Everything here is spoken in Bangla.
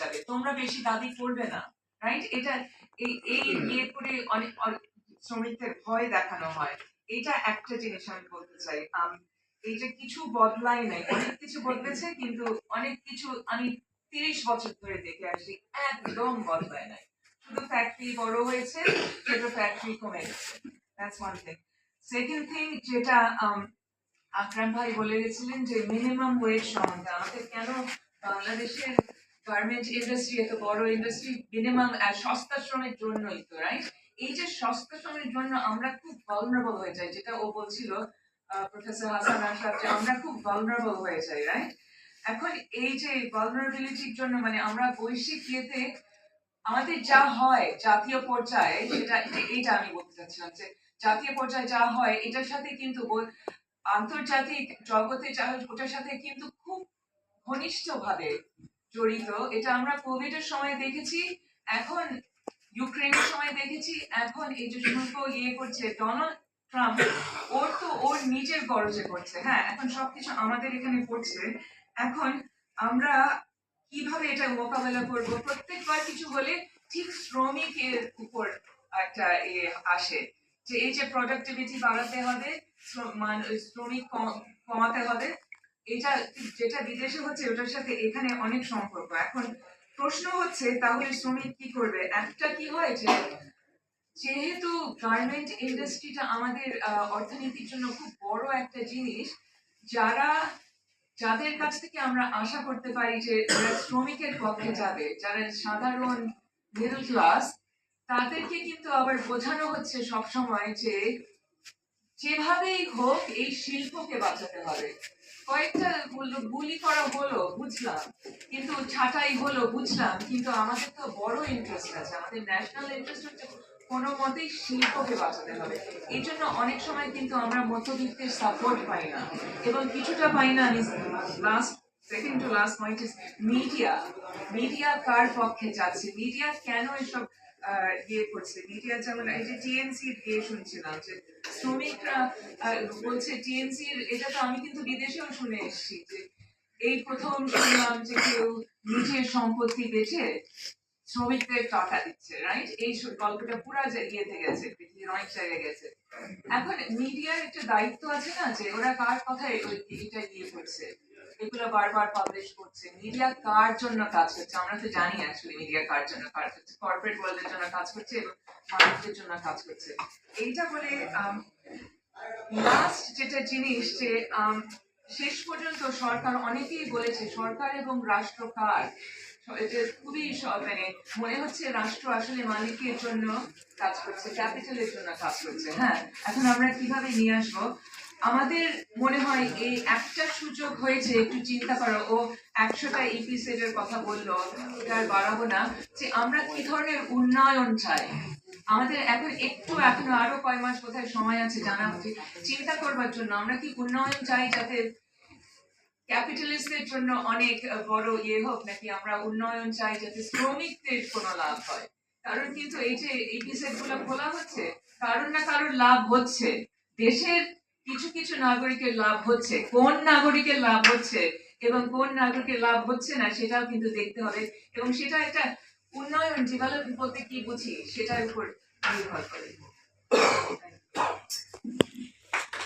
যাবে। তোমরা বেশি দাবি করবে না রাইট এটা এই এই ইয়ে করে অনেক শ্রমিকদের ভয় দেখানো হয়। এটা একটা জিনিস আমি বলতে চাই। আম, এই যে কিছু বদলাই নাই অনেক কিছু বদলেছে কিন্তু অনেক কিছু আমি তিরিশ বছর ধরে দেখে আসছি একদম বদলায় নাই। শুধু ফ্যাক্টরি বড় হয়েছে কিন্তু ফ্যাক্টরি কমে গেছে। সেকেন্ড থিং যেটা আকরাম ভাই বলে গেছিলেন যে মিনিমাম ওয়েজ সম্বন্ধে। আমাদের কেন বাংলাদেশের গার্মেন্ট ইন্ডাস্ট্রি এত বড় ইন্ডাস্ট্রি মিনিমাম সস্তা শ্রমের জন্যই তো রাইট এই যে সস্তা শ্রমের জন্য আমরা খুব ভালনারেবল হয়ে যাই, যেটা ও বলছিল প্রফেসর হাসান আশরাফ যে আমরা খুব ভালনারেবল হয়ে যাই রাইট এখন এই যে ভালনারেবিলিটির জন্য মানে আমরা বৈশ্বিক ইয়েতে আমাদের যা হয় জাতীয় পর্যায়ে সেটা এইটা আমি বলতে চাচ্ছিলাম যে জাতীয় পর্যায়ে যা হয়, এটার সাথে কিন্তু আন্তর্জাতিক জগতে যা ওটার সাথে কিন্তু খুব ঘনিষ্ঠভাবে জড়িত। এটা আমরা কোভিড এর সময় দেখেছি, এখন ইউক্রেনের সময় দেখেছি, এখন এই যে শুল্ক ইয়ে করছে, ডোনাল্ড ট্রাম্প, ওর তো ওর নিজের গরজে করছে। হ্যাঁ এখন সবকিছু আমাদের এখানে পড়ছে এখন আমরা কীভাবে এটা মোকাবেলা করব? প্রত্যেকবার কিছু হলে ঠিক শ্রমিকের উপর একটা এ আসে যে এই যে প্রোডাক্টিভিটি বাড়াতে হবে, শ্রম- শ্রমিক কম- কমাতে হবে। এটা যেটা বিদেশে হচ্ছে, ওটার সাথে এখানে অনেক সম্পর্ক। এখন প্রশ্ন হচ্ছে, তাহলে শ্রমিক কি করবে? একটা কি হয় যে, যেহেতু গার্মেন্ট ইন্ডাস্ট্রিটা আমাদের অর্থনীতির জন্য খুব বড় একটা জিনিস, যারা, যাদের কাছ থেকে আমরা আশা করতে পারি যে শ্রমিকের পক্ষে যাবে, যারা সাধারণ মিডল ক্লাস তাদেরকে কিন্তু আবার বোঝানো হচ্ছে সবসময় যে যেভাবেই হোক এই শিল্পকে বাঁচাতে হবে। কয়েকটা গুলি করা হলো, বুঝলাম। কিন্তু ছাঁটাই হলো, বুঝলাম। কিন্তু আমাদের তো বড় ইন্টারেস্ট আছে। আমাদের ন্যাশনাল ইন্টারেস্ট হচ্ছে কোনো মতেই শিল্পকে বাঁচাতে হবে। এই জন্য অনেক সময় কিন্তু আমরা মধ্যবিত্তের সাপোর্ট পাই না। এবং কিছুটা পাই না আমি last second to last point is media media কার পক্ষে যাচ্ছে? মিডিয়া কেন এসব ইয়ে করছে মিডিয়া যেমন, এই যে টিএনসি ইয়ে শুনছিলাম যে শ্রমিকরা বলছে টিএনসির এটা তো আমি কিন্তু বিদেশেও শুনে এসেছি যে এই প্রথম শুনলাম যে কেউ নিজের সম্পত্তি বেচে শ্রমিকদের টাকা দিচ্ছে রাইট এই গল্পটা পুরা ইয়েতে গেছে পৃথিবীর অনেক জায়গায় গেছে। এখন মিডিয়ার একটা দায়িত্ব আছে না যে ওরা কার কথায় এটা ইয়ে করছে এগুলো বারবার পাবলিশ করছে। মিডিয়া কার জন্য কাজ করছে? আমরা তো জানি অ্যাকচুয়ালি মিডিয়া কার জন্য কাজ করছে। কর্পোরেট ওয়ার্ল্ডের জন্য কাজ করছে এবং মানুষদের জন্য কাজ করছে। এইটা বলে লাস্ট যেটা জিনিস যে আম, শেষ পর্যন্ত সরকার অনেকেই বলেছে সরকার এবং রাষ্ট্র কার? খুবই মানে মনে হচ্ছে রাষ্ট্র আসলে মালিকের জন্য কাজ করছে, ক্যাপিটালের জন্য কাজ করছে হ্যাঁ? এখন আমরা কীভাবে নিয়ে আসব? আমাদের মনে হয় এই একটা সুযোগ হয়েছে, একটু চিন্তা করো, ও একশোটা ইপিসেড এর কথা বলল, এটা আর বাড়াবো না, যে আমরা কি ধরনের উন্নয়ন চাই? আমাদের এখন একটু, এখনও আরও কয় মাস কোথায় সময় আছে জানা উচিত। চিন্তা করবার জন্য আমরা কি উন্নয়ন চাই যাতে ক্যাপিটালিস্টদের জন্য অনেক বড় ইয়ে হোক, নাকি আমরা উন্নয়ন চাই যাতে শ্রমিকদের কোনো লাভ হয়। কারণ কিন্তু এই যে ইপিসেডগুলো খোলা হচ্ছে, কারণ না কারোর লাভ হচ্ছে। দেশের কিছু কিছু নাগরিকের লাভ হচ্ছে, কোন নাগরিকের লাভ হচ্ছে এবং কোন নাগরিকের লাভ হচ্ছে না সেটাও কিন্তু দেখতে হবে এবং সেটা একটা উন্নয়ন ডেভেলপমেন্ট বলতে কি বুঝি, সেটার উপর নির্ভর করে।